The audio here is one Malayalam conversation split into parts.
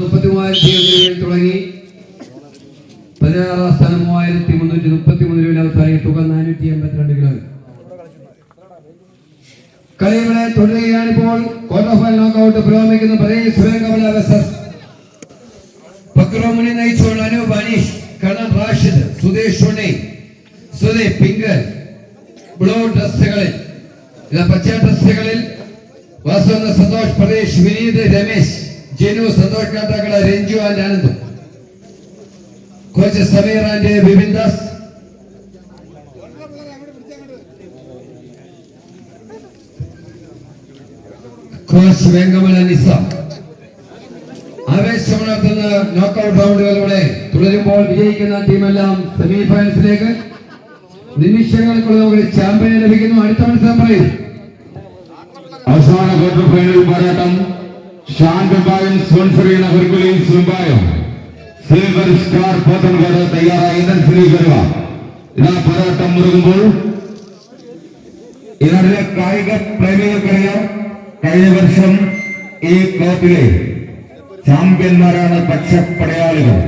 മുപ്പത്തി മൂവായിരത്തി തുടങ്ങി പതിനാറാം സ്ഥാനം മൂവായിരത്തി മുന്നൂറ്റി മുപ്പത്തി മൂന്ന് രൂപയിൽ അവസാനിക തുക നാനൂറ്റി എൺപത്തിരണ്ട് കിലോ. കളികളെ തുടരുകയാണ് ഇപ്പോൾ ക്വാർട്ടർ ഫൈനൽ നോക്കൌട്ട് പുരോഗമിക്കുന്ന. പ്രദേശ് സുരേഖമല പക്രോമണി നയിച്ചുകൊണ്ട് അനൂപ് അനീഷ് കണം റാഷിദ് സുധേഷ് സുധേ പിങ്ക് ബ്ലൂ ഡ്രസ്സുകളിൽ. പച്ച ഡ്രസ്സുകളിൽ വാസുന്ന Santhosh Pradesh Vineeth Ramesh. Janu Santhosh Kattakada Ranju and Anand coach Sameer and Bipin Das. Coach Venkamala Nisa. ആവേശമുണർത്തുന്ന knockout റൗണ്ടുകളിലൂടെ തുടരുമ്പോൾ വിജയിക്കുന്ന ടീമെല്ലാം സെമി ഫൈനൽസിലേക്ക് നിമിഷങ്ങൾക്കുള്ള ചാമ്പ്യനെ ലഭിക്കുന്നു. അടുത്ത മത്സരം പറയും. അവസാന ക്വാർട്ടർ ഫൈനൽ പോരാട്ടം. ശാന്തബായും സ്പോൺസർ ചെയ്യുന്ന ഹെർക്കുലീസ് മുംബായും സിൽവർ സ്റ്റാർ പോത്തൻകാട് തയ്യാറായി. സ്വീകരിക്കുക ഇതാ പോരാട്ടം മുറുകുമ്പോൾ. ഇവരുടെ കായിക പ്രേമികൾക്കറിയാം കഴിഞ്ഞ വർഷം ഈ ക്ലബിലെ ചാമ്പ്യന്മാരാണ് പച്ചപ്പടയാളികൾ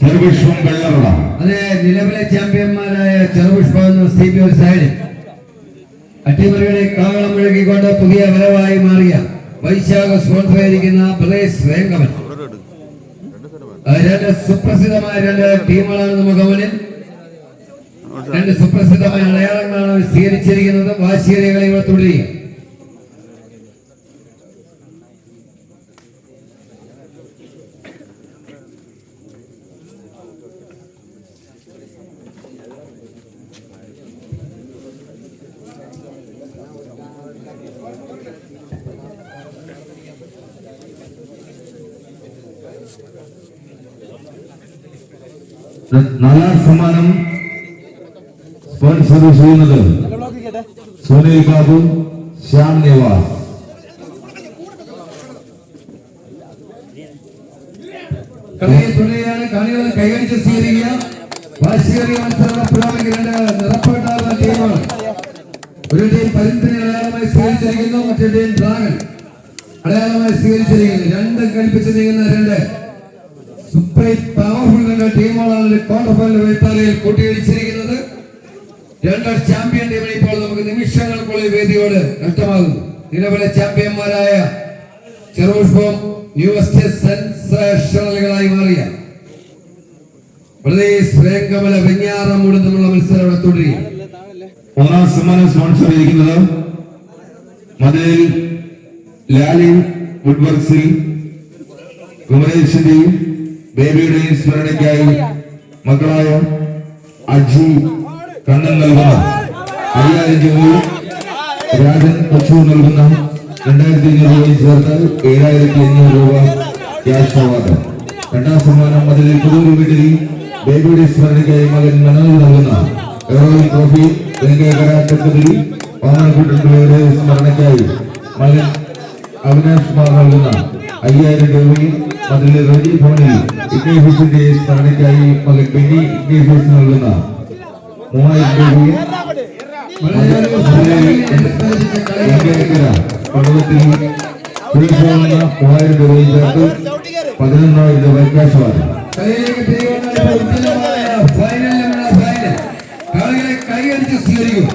ചെറുപുഷ്പം വെള്ളമുള്ള അതെ നിലവിലെ ചാമ്പ്യന്മാരായ ചെറുപുഷ്പം എന്ന സി പി ഒരു സൈഡ് അട്ടിമറിയുടെ കാവളം മുഴക്കിക്കൊണ്ട് പുതിയ വരവായി മാറിയ വൈശാഖ സ്പോൺസറായിരിക്കുന്ന പ്രദേശ് വേങ്കവൻ രണ്ട് സുപ്രസിദ്ധമായ രണ്ട് ടീമുകളാണ് നമുക്ക് മുന്നിൽ രണ്ട് സുപ്രസിദ്ധമായ അടയാളങ്ങളാണ് സ്വീകരിച്ചിരിക്കുന്നത്. വാശിയേറിയ ഇവിടെ തുടരുക നാലാം സമ്മാനം സ്പോൺസർ ചെയ്യുന്നത്. സുനിൽ ബാബു ശ്യാം നിവാസ്. കളിയിൽ തുടരുകയാണ് കാണികൾ കൈയടിച്ച് സ്വീകരിക്കുക. നിറപ്പെട്ടാർന്ന ടീമാണ് ഒരു ടീം പരുന്തിനെ അടയാളമായി സ്വീകരിച്ചിരിക്കുന്നു മറ്റേ ടീം ഡ്രാഗൺ. അടയാളമായി സ്വീകരിച്ചിരിക്കുന്നു. രണ്ട് കളിപ്പിച്ചിരിക്കുന്ന രണ്ട് സൂപ്പർ പവർഫുൾ ടീമുകളാണ് ക്വാർട്ടർ ഫൈനൽ കൂട്ടിയിടിച്ചിരിക്കുന്നത്. രണ്ട് ചാമ്പ്യൻ ടീമിനെ ഇപ്പോൾ നമുക്ക് നിമിഷങ്ങൾക്കുള്ളിൽ വേദിയോട് നഷ്ടമാകുന്നു നിലവിലെ ചാമ്പ്യന്മാരായ ചെറുപുഷ്പം ന്യൂവസ്റ്റ് സെൻസേഷണലുകളായി മാറിയ പ്രദേശ് വേങ്കമല വെഞ്ഞാറം തമ്മിലുള്ള മത്സരം ഇവിടെ തുടരുക ഒന്നാം സമ്മാനം സ്പോൺസർ ചെയ്തിരിക്കുന്നത് മധുരയിൽ ലാലിൻ വുഡ് വർക്സിൽ കുമരേശന്റെയും ബേബിയുടെയും സ്മരണയ്ക്കായി മക്കളായ അജു കണ്ണൻ നൽകുന്ന അയ്യായിരം രൂപയും രാജൻ കൊച്ചു നൽകുന്ന രണ്ടായിരത്തി അഞ്ഞൂറ് രൂപയും ചേർത്ത് ഏഴായിരത്തി അഞ്ഞൂറ് രൂപ ക്യാഷ് അവാർഡ്. രണ്ടാം സമ്മാനം മധുരയിൽ പുതൂർ വീട്ടിൽ ബേബിയുടെ സ്മരണയ്ക്കായി മകൻ മനോജ് നൽകുന്ന എറോയിൽ ട്രോഫി വെങ്കടകരാട്ടത്തിൽ പാവനക്കുട്ടന്റെ സ്മരണയ്ക്കായി മകൻ അവിനാഷ് കുമാർ നൽകുന്ന അയ്യായിരം രൂപയും മധുരയിലെ റെഡി ഫോണിൽ ഇഗ്നേഷ്യസിന്റെ സ്മരണയ്ക്കായി മകൻ ബെന്നി ഇഗ്നേഷ്യസ് നൽകുന്ന മൂവായിരം രൂപയും കുടുംബത്തിൽ മൂവായിരം രൂപയും ചേർത്ത് പതിനൊന്നായിരം രൂപ ക്യാഷ് കൈയടിച്ച് സ്വീകരിക്കും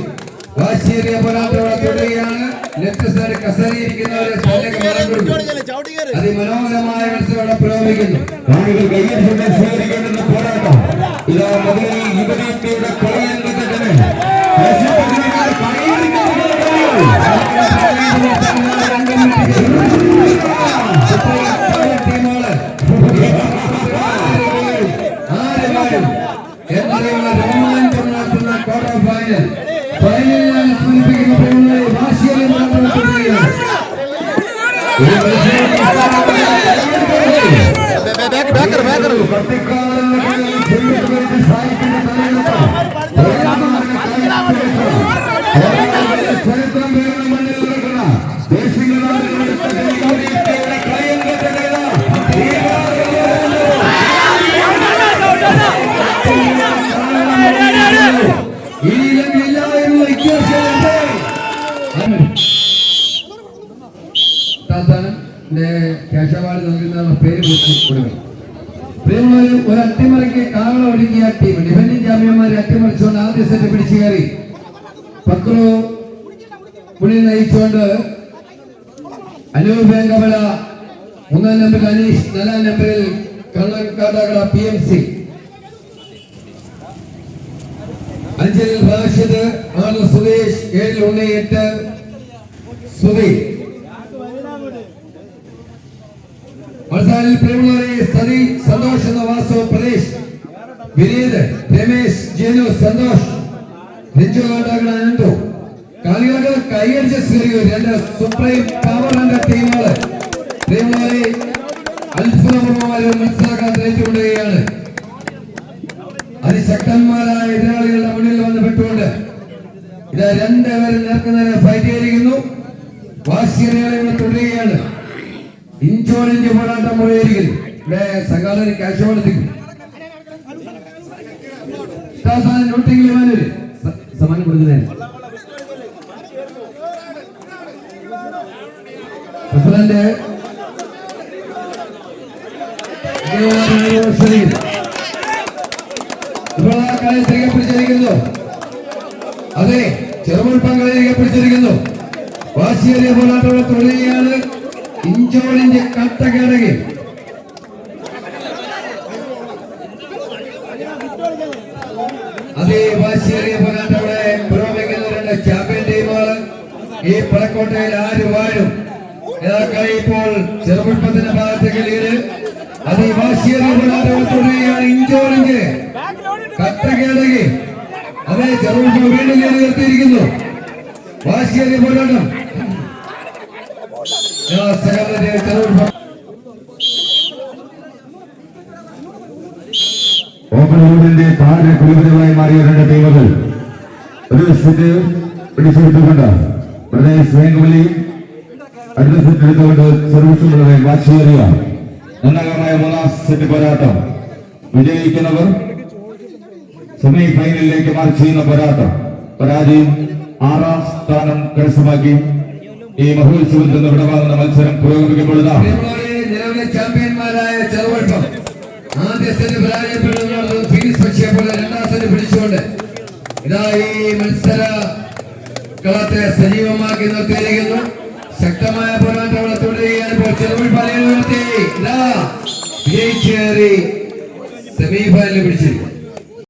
വാശിയേറിയ പോരാട്ടം തുടരുകയാണ് ലെഫ്റ്റ് സൈഡ് കസറിയിരിക്കുന്നവരെ സൈഡിലേക്ക് മാറാൻ അതിമനോഹരമായ മത്സരം ഇവിടെ പുരോഗമിക്കുന്നു കാണികൾ കയ്യടിച്ചുകൊണ്ട് സ്വീകരിക്കേണ്ടുന്ന പോരാട്ടം. ഇതാ മധുരയിൽ യുവതീയുടെ കളിയെന്നൊക്കെ തന്നെ ദേശീയപതിനേക്കാൾ കളിയെടുക്കുന്ന ടീമുകൾ ആരും ചരിത്രം പേരുന്ന മണ്ണിൽ നടക്കുന്ന ദേശീയ അവാർഡ് നൽകുന്ന പേര് കൊടുക്കണം പ്രിയമുള്ളവർ ഒരു അട്ടിമറിക്ക് കാവളം ഒടുങ്ങിയ ടീം ഡിഫൻഡിംഗ് ചാമ്പ്യന്മാരെ അട്ടിമറിച്ചുകൊണ്ട് ആദ്യ സെറ്റ് പിടിച്ചു കയറി. പക്രു പുള്ളി നയിച്ചുകൊണ്ട് അനൂപ് വേങ്കവല മൂന്നാം നമ്പറിൽ അനീഷ് നാലാം നമ്പറിൽ കള്ളൻ കാട്ടാക്കട പി എം സി അഞ്ചിൽ റാഷിദ് ആറ് സുരേഷ് ഏഴിൽ ഉണ്ണി എട്ട് സുധി മത്സരിൽ പ്രിയമുള്ളവരെ സതി സന്തോഷ് എന്ന വാസു പ്രദേശ് വിനീത് രമേശ് ജേനു സന്തോഷ് രഞ്ജു കാട്ടാക്കട അനന്തു. സ്വീകരിക്കും രണ്ട് സുപ്രീം പവർ എന്ന ടീമുകൾ പ്രിയമുള്ളവരെ അത്ഭുതപൂർവമായ മനസ്സിലാക്കാൻ തെളിച്ചുകൊണ്ടിരിക്കുകയാണ് അതിശക്തന്മാരായ എതിരാളികളുടെ മുന്നിൽ വന്ന് പെട്ടുകൊണ്ട് ഇത് രണ്ടുപേരും നേർക്കുന്നതിന് ഫൈറ്റ് ചെയ്തിരിക്കുന്നു. വാശിയേറിയ തുടരുകയാണ്. പോരാട്ടം മുറിയിരിക്കും ഇവിടെ സംഘാടന ക്യാഷ് കൊടുത്തിരിക്കും നോട്ടിംഗ് മാനൂര് സമ്മാനം പ്രസിഡന്റ്. കളി തിരികെ പിടിച്ചിരിക്കുന്നു അതെ ചെറുമുൾപ്പം കളി തിരികെ പിടിച്ചിരിക്കുന്നു വാശിയേറിയ പോരാട്ടമുള്ള തുടരുകയാണ് ഇഞ്ചോടിഞ്ച് കത്ത കേടകി അതേ വാശിയേറിയ പോരാട്ടം പുരോഗമിക്കുന്ന ചാമ്പ്യൻ ടീമുകൾ ഈ പടക്കോട്ടയിൽ ആര് വാഴും? ഏതാ കളി ഇപ്പോൾ ചെറുപുഷ്പത്തിന്റെ ഭാഗത്തേക്ക് ലീഡ് അതേ വാശിയേറിയ പോരാട്ടം തുടരുകയാണ് ഇഞ്ചോടിഞ്ച് കട്ട കേടകി അതെ ചെറുമുൾപ്പം വീണ്ടും ലീഡ് ഉയർത്തിയിരിക്കുന്നു. വാശിയേറിയ പോരാട്ടം. ഓപ്പണൂരിന്റെ താഴെ കുലിപരമായി മാറിയ രണ്ട് ടീമുകൾ. ഒരു സെറ്റ് പിടിച്ചെടുത്തുകൊണ്ട് പ്രദേശ് വേങ്കവലി അടുത്ത സെറ്റ് എടുത്തുകൊണ്ട് സർവീസുകളുടെ വാശിയേറിയ നിർണായകമായ മൂന്നാം സെറ്റ് വിജയിക്കുന്നവർ സെമി ഫൈനലിലേക്ക് മാർച്ച് ചെയ്യുന്ന പോരാട്ടം. പരാജയം ആറാം സ്ഥാനം കരസ്ഥമാക്കി. ഈ മഹോത്സവത്തിൽ നിന്ന് വിടവാങ്ങുന്ന മത്സരം പുരോഗമിക്കപ്പെടുന്ന ചാമ്പ്യന്മാരായ ആദ്യ സെറ്റ് പിടിച്ചുകൊണ്ട്. കളത്തെ സജീവമാക്കി നിർത്തിയിരിക്കുന്നു. ശക്തമായ പോരാട്ടം തുടരുകയാണ് ഇപ്പോൾ ഇതാ സെമിഫൈനലിൽ പിടിച്ചിരിക്കുന്നു.